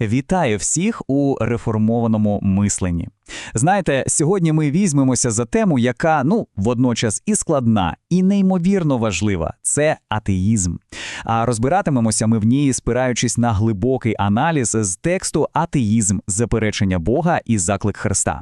Вітаю всіх у реформованому мисленні. Знаєте, сьогодні ми візьмемося за тему, яка ну водночас і складна, і неймовірно важлива це атеїзм. А розбиратимемося ми в ній, спираючись на глибокий аналіз з тексту Атеїзм, заперечення Бога і заклик Христа.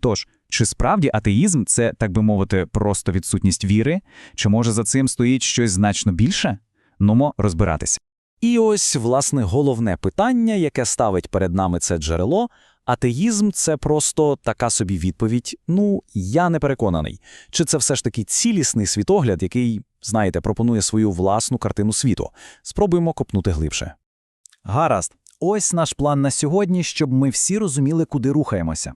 Тож, чи справді атеїзм це, так би мовити, просто відсутність віри? Чи може за цим стоїть щось значно більше? Нумо розбиратися. І ось, власне, головне питання, яке ставить перед нами це джерело, атеїзм – це просто така собі відповідь, ну, я не переконаний. Чи це все ж таки цілісний світогляд, який, знаєте, пропонує свою власну картину світу? Спробуємо копнути глибше. Гаразд. Ось наш план на сьогодні, щоб ми всі розуміли, куди рухаємося.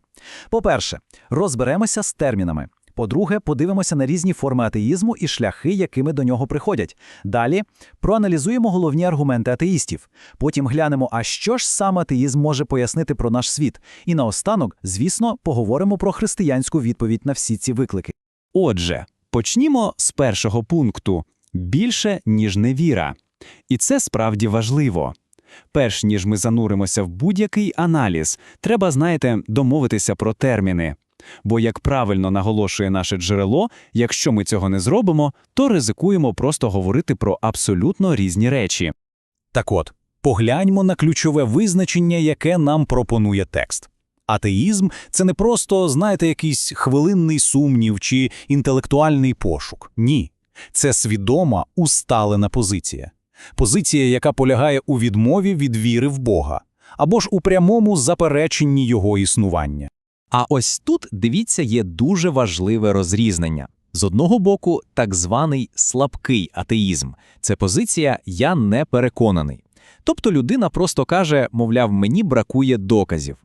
По-перше, розберемося з термінами. По-друге, подивимося на різні форми атеїзму і шляхи, якими до нього приходять. Далі проаналізуємо головні аргументи атеїстів. Потім глянемо, а що ж саме атеїзм може пояснити про наш світ. І наостанок, звісно, поговоримо про християнську відповідь на всі ці виклики. Отже, почнімо з першого пункту більше, ніж невіра. І це справді важливо. Перш ніж ми зануримося в будь-який аналіз, треба, знаєте, домовитися про терміни. Бо, як правильно наголошує наше джерело, якщо ми цього не зробимо, то ризикуємо просто говорити про абсолютно різні речі. Так от, погляньмо на ключове визначення, яке нам пропонує текст. Атеїзм це не просто, знаєте, якийсь хвилинний сумнів чи інтелектуальний пошук. Ні. Це свідома, усталена позиція. Позиція, яка полягає у відмові від віри в Бога, або ж у прямому запереченні його існування. А ось тут, дивіться, є дуже важливе розрізнення. З одного боку, так званий слабкий атеїзм це позиція Я не переконаний. Тобто людина просто каже, мовляв, мені бракує доказів.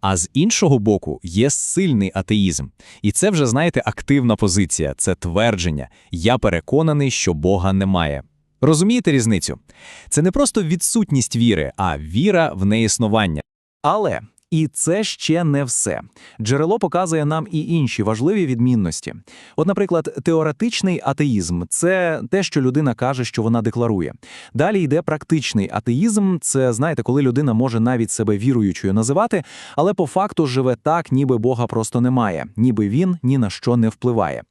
А з іншого боку, є сильний атеїзм. І це вже, знаєте, активна позиція, це твердження Я переконаний, що Бога немає. Розумієте різницю? Це не просто відсутність віри, а віра в неіснування. Але і це ще не все. Джерело показує нам і інші важливі відмінності. От, наприклад, теоретичний атеїзм це те, що людина каже, що вона декларує. Далі йде практичний атеїзм. Це знаєте, коли людина може навіть себе віруючою називати, але по факту живе так, ніби Бога просто немає, ніби він ні на що не впливає.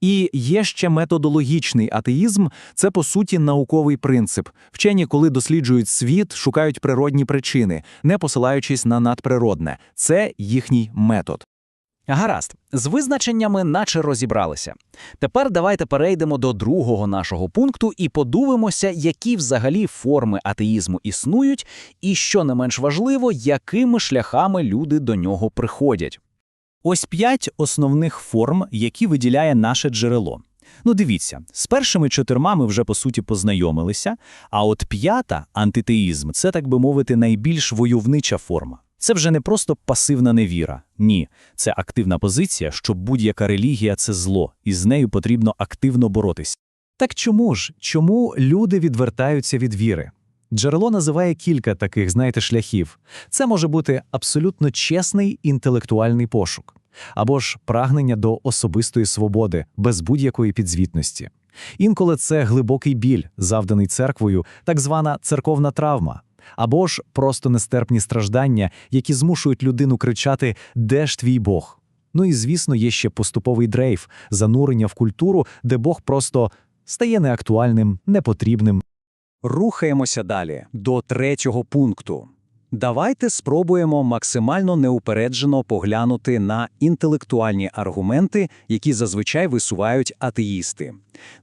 І є ще методологічний атеїзм це по суті науковий принцип. Вчені, коли досліджують світ, шукають природні причини, не посилаючись на надприродне. Це їхній метод. Гаразд, з визначеннями наче розібралися. Тепер давайте перейдемо до другого нашого пункту і подивимося, які взагалі форми атеїзму існують, і, що не менш важливо, якими шляхами люди до нього приходять. Ось п'ять основних форм, які виділяє наше джерело. Ну, дивіться, з першими чотирма ми вже по суті познайомилися, а от п'ята антитеїзм це, так би мовити, найбільш войовнича форма. Це вже не просто пасивна невіра. Ні, це активна позиція, що будь-яка релігія це зло, і з нею потрібно активно боротися. Так чому ж? Чому люди відвертаються від віри? Джерело називає кілька таких, знаєте, шляхів. Це може бути абсолютно чесний інтелектуальний пошук, або ж прагнення до особистої свободи без будь-якої підзвітності. Інколи це глибокий біль, завданий церквою, так звана церковна травма, або ж просто нестерпні страждання, які змушують людину кричати Де ж твій Бог? Ну і звісно, є ще поступовий дрейф, занурення в культуру, де Бог просто стає неактуальним, непотрібним. Рухаємося далі до третього пункту. Давайте спробуємо максимально неупереджено поглянути на інтелектуальні аргументи, які зазвичай висувають атеїсти.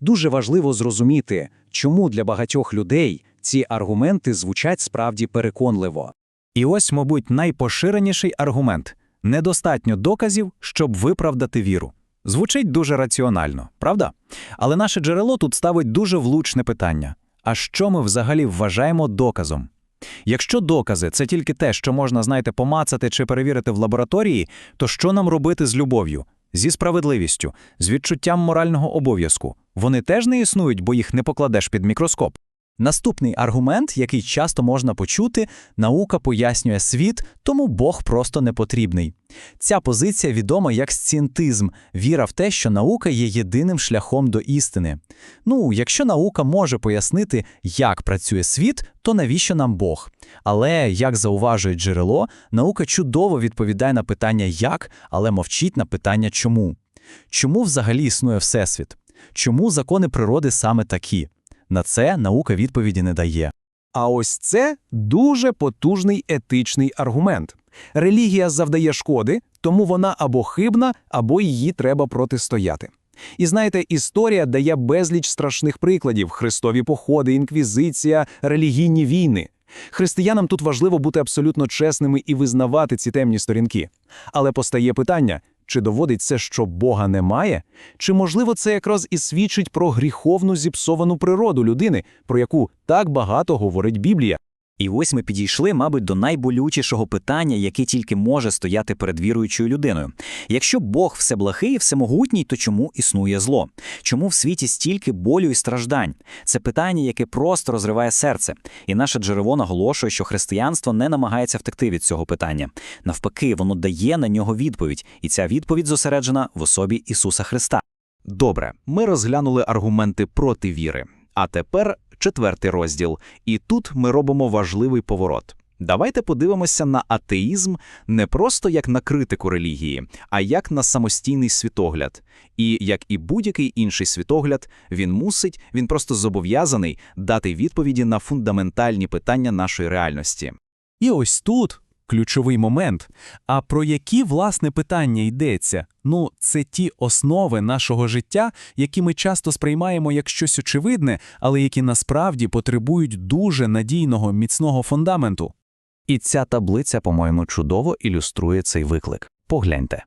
Дуже важливо зрозуміти, чому для багатьох людей ці аргументи звучать справді переконливо. І ось, мабуть, найпоширеніший аргумент недостатньо доказів, щоб виправдати віру. Звучить дуже раціонально, правда? Але наше джерело тут ставить дуже влучне питання: а що ми взагалі вважаємо доказом? Якщо докази це тільки те, що можна, знаєте, помацати чи перевірити в лабораторії, то що нам робити з любов'ю, зі справедливістю, з відчуттям морального обов'язку? Вони теж не існують, бо їх не покладеш під мікроскоп. Наступний аргумент, який часто можна почути, наука пояснює світ, тому Бог просто не потрібний. Ця позиція відома як сцієнтизм, віра в те, що наука є єдиним шляхом до істини. Ну, якщо наука може пояснити, як працює світ, то навіщо нам Бог? Але, як зауважує джерело, наука чудово відповідає на питання як, але мовчить на питання чому. Чому взагалі існує Всесвіт? Чому закони природи саме такі? На це наука відповіді не дає. А ось це дуже потужний етичний аргумент. Релігія завдає шкоди, тому вона або хибна, або її треба протистояти. І знаєте, історія дає безліч страшних прикладів: хрестові походи, інквізиція, релігійні війни. Християнам тут важливо бути абсолютно чесними і визнавати ці темні сторінки. Але постає питання: чи доводить це, що Бога немає? Чи можливо це якраз і свідчить про гріховну зіпсовану природу людини, про яку так багато говорить Біблія? І ось ми підійшли, мабуть, до найболючішого питання, яке тільки може стояти перед віруючою людиною. Якщо Бог всеблахий і всемогутній, то чому існує зло? Чому в світі стільки болю і страждань? Це питання, яке просто розриває серце. І наше джерело наголошує, що християнство не намагається втекти від цього питання. Навпаки, воно дає на нього відповідь, і ця відповідь зосереджена в особі Ісуса Христа. Добре, ми розглянули аргументи проти віри. А тепер четвертий розділ. І тут ми робимо важливий поворот. Давайте подивимося на атеїзм не просто як на критику релігії, а як на самостійний світогляд. І як і будь-який інший світогляд, він мусить, він просто зобов'язаний дати відповіді на фундаментальні питання нашої реальності. І ось тут ключовий момент. А про які власне питання йдеться? Ну, це ті основи нашого життя, які ми часто сприймаємо як щось очевидне, але які насправді потребують дуже надійного міцного фундаменту. І ця таблиця, по-моєму, чудово ілюструє цей виклик. Погляньте.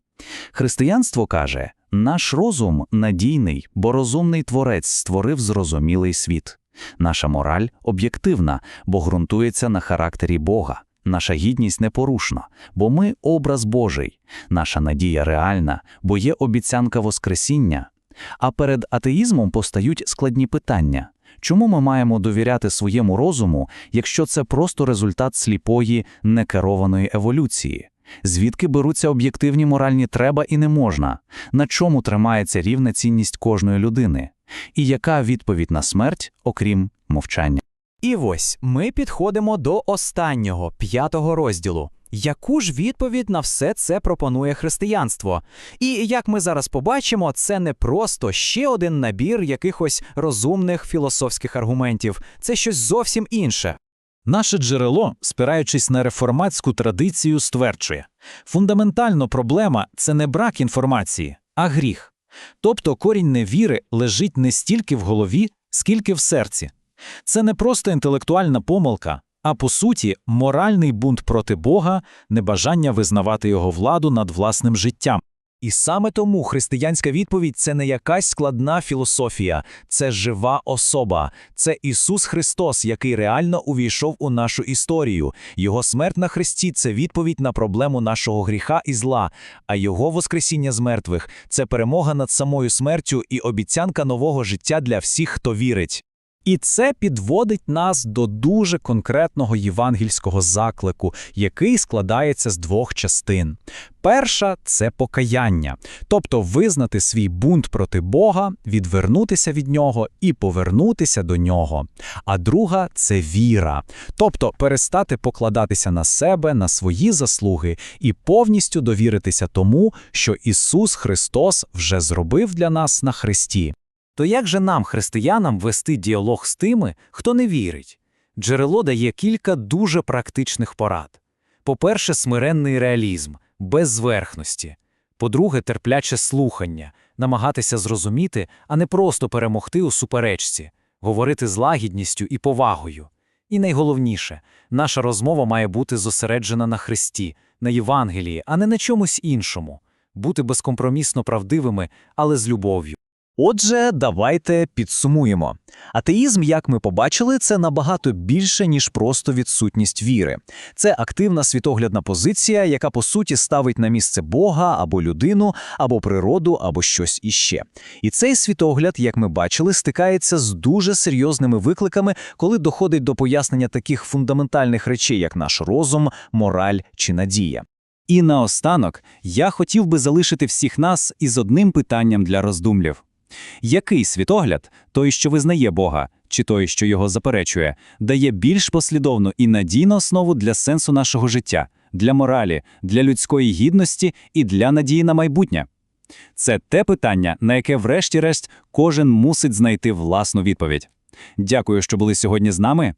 Християнство каже, наш розум надійний, бо розумний творець створив зрозумілий світ. Наша мораль об'єктивна, бо ґрунтується на характері Бога. Наша гідність непорушна, бо ми образ Божий. Наша надія реальна, бо є обіцянка Воскресіння. А перед атеїзмом постають складні питання. Чому ми маємо довіряти своєму розуму, якщо це просто результат сліпої, некерованої еволюції? Звідки беруться об'єктивні моральні треба і не можна? На чому тримається рівна цінність кожної людини? І яка відповідь на смерть, окрім мовчання? І ось ми підходимо до останнього п'ятого розділу. Яку ж відповідь на все це пропонує християнство? І як ми зараз побачимо, це не просто ще один набір якихось розумних філософських аргументів, це щось зовсім інше. Наше джерело, спираючись на реформатську традицію, стверджує, фундаментально проблема це не брак інформації, а гріх. Тобто корінь невіри лежить не стільки в голові, скільки в серці. Це не просто інтелектуальна помилка, а по суті моральний бунт проти Бога, небажання визнавати його владу над власним життям. І саме тому християнська відповідь це не якась складна філософія, це жива особа, це Ісус Христос, який реально увійшов у нашу історію. Його смерть на хресті це відповідь на проблему нашого гріха і зла, а Його воскресіння з мертвих це перемога над самою смертю і обіцянка нового життя для всіх, хто вірить. І це підводить нас до дуже конкретного євангельського заклику, який складається з двох частин. Перша це покаяння, тобто визнати свій бунт проти Бога, відвернутися від нього і повернутися до нього. А друга це віра, тобто перестати покладатися на себе, на свої заслуги і повністю довіритися тому, що Ісус Христос вже зробив для нас на хресті. То як же нам, християнам, вести діалог з тими, хто не вірить? Джерело дає кілька дуже практичних порад. По-перше, смиренний реалізм, без зверхності. По-друге, терпляче слухання, намагатися зрозуміти, а не просто перемогти у суперечці, говорити з лагідністю і повагою. І найголовніше, наша розмова має бути зосереджена на Христі, на Євангелії, а не на чомусь іншому, бути безкомпромісно правдивими, але з любов'ю. Отже, давайте підсумуємо. Атеїзм, як ми побачили, це набагато більше, ніж просто відсутність віри. Це активна світоглядна позиція, яка по суті ставить на місце Бога або людину, або природу, або щось іще. І цей світогляд, як ми бачили, стикається з дуже серйозними викликами, коли доходить до пояснення таких фундаментальних речей, як наш розум, мораль чи надія. І наостанок я хотів би залишити всіх нас із одним питанням для роздумлів. Який світогляд, той, що визнає Бога, чи той, що його заперечує, дає більш послідовну і надійну основу для сенсу нашого життя, для моралі, для людської гідності і для надії на майбутнє? Це те питання, на яке, врешті-решт, кожен мусить знайти власну відповідь. Дякую, що були сьогодні з нами.